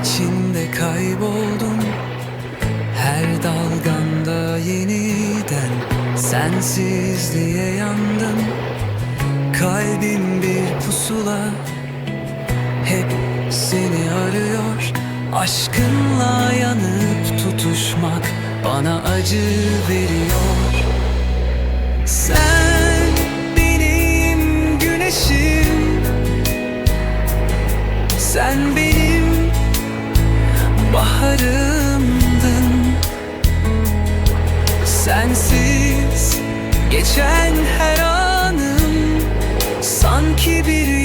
içinde kayboldum. Her dalganda yeniden Sensizliğe yandım. Kalbim bir pusula Hep seni arıyor. Aşkınla yanıp tutuşmak Bana acı veriyor. Sen Sensiz. Geçen her anım Sanki bir